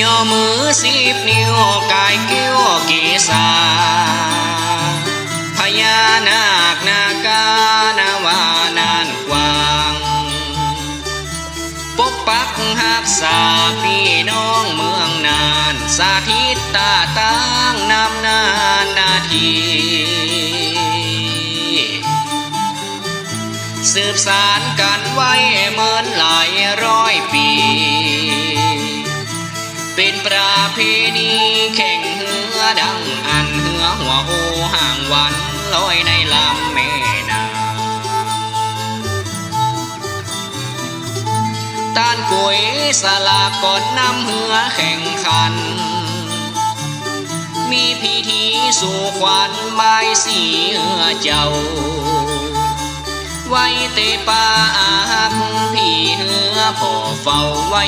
ย่อมือสิบนิ้วกายเกิ้วกีสาพญานาคนาคานาวานานกว้างปกปักหักษาพี่น้องเมืองนานสาธิตตาตั้งนำนานนาทีสืบสารกันไว้เหมือนหลา เป็นประเพณีแข่งเหือดังอันเหือหัวโอห่างวันลอยในลำแม่น้ำต้านกุยสลากกดน้ำเหือแข่งขัน มีพิธีสู่ขวัญบสีเหือเจ้า ไว้เตปาอาหักพี่เหือพ่อเฝ้าไว้